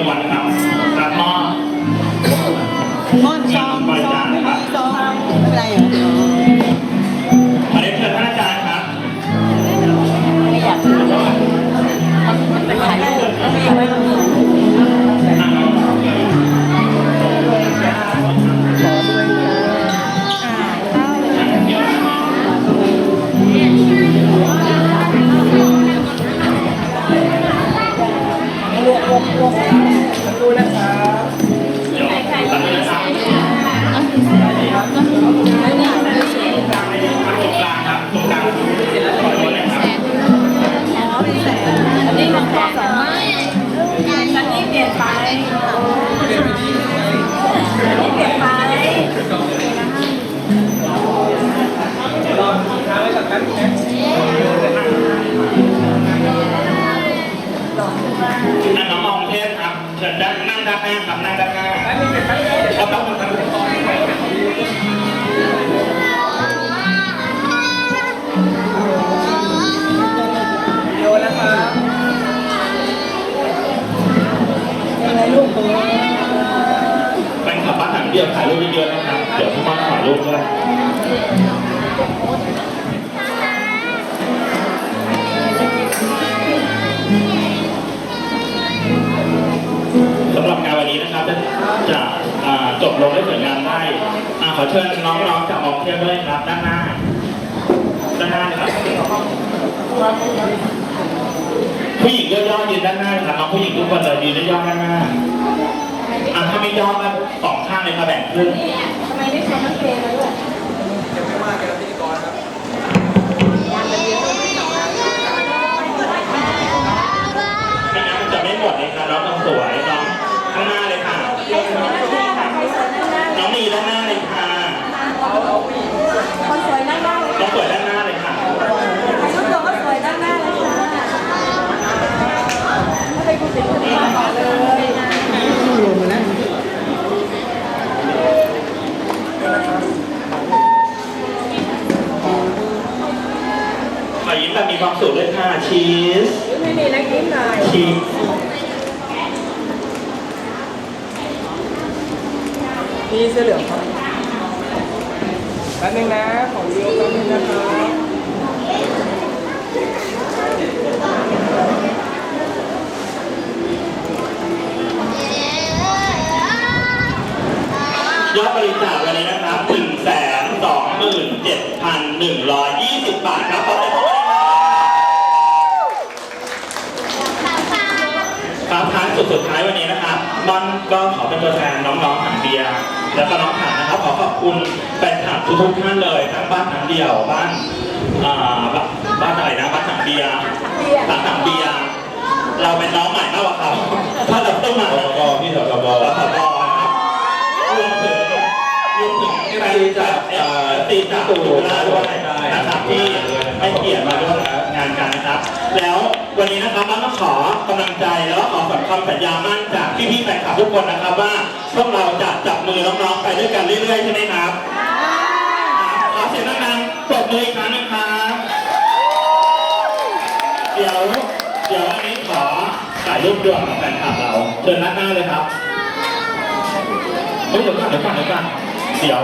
รางวัลนะครับรับมอบ ดูนะครับ นนั่งด้านหน้าครับนั่งด้านหน้าครับแป๊บนึงครับโยนนะคะอะไรลูกโตแฟนคลับบ้านหนังเดียวถ่ายรูปเยอะๆนะครับ เดี๋ยวพี่ม่อนถ่ายรูปด้วย จบลงได้สวยงามได้อ่าขอเชิญน้องๆจากออกเทียวด้วยครับด้านหน้าด้านหน้าเลยครับผู้หญิงย่อๆยืนด้านหน้าเลยครับน้องผู้หญิงทุกคนเลยยืนย่อๆด้านหน้าอะถ้าไม่ย่อก็สองข้างเลยมาแบ่งครึ่งทำไมไม่ใช้น้ำเพลงเลยด้ ยิ้มแบบมีความสุขด้วยค่ะชีสไม่มีนักยิ้มหน่อยชีสพี่เสื้อเหลืองครับแป๊บนึงนะ ขอวิดีโอแป๊บนึงนะครับยอดบริจาควันนี้นะครับหนึ่งแสนสองหมื่นเจ็ดพันหนึ่งร้อยยี่สิบบาทครับ ขอบคุณครับท้ายสุดสุดท้ายวันนี้นะครับมอนก็ขอเป็นตัวแทนน้องๆถังเบียร์แล้วก็น้องถังนะครับขอขอบคุณแฟนคลับทุกๆท่านเลยทั้งบ้านถังเดียวบ้านอ่าบ้านอะไรนะบ้านถังเบียร์บ้านถังเบียร์เราเป็นน้องใหม่มากกว่าเขาถ้าเราต้องมาแล้วก็พี่สกบแล้วขอบอนะครับรวมถึงรวมถึงใครจากตีจากตูราด้วยนะครับที่ เกียรติมาร่วมงานกันนะครับ แล้ววันนี้นะครับเราต้องขอกำลังใจแล้วก็ขอคำสัญญามั่นจากพี่ๆแฟนคลับทุกคนนะครับว่าพวกเราจะจับมือน้องๆไปด้วยกันเรื่อยๆใช่ไหมครับขอเสียงดังๆปรบมืออีกครั้งนะครับเดี๋ยวเดี๋ยวอันนี้ขอถ่ายรูปรวมกับแฟนคลับเราเชิญด้าหน้าเลยครับเฮ้ยเดี๋ยวก่อนเดี๋ยวก่อนเดี๋ยวก่อนเดี๋ยว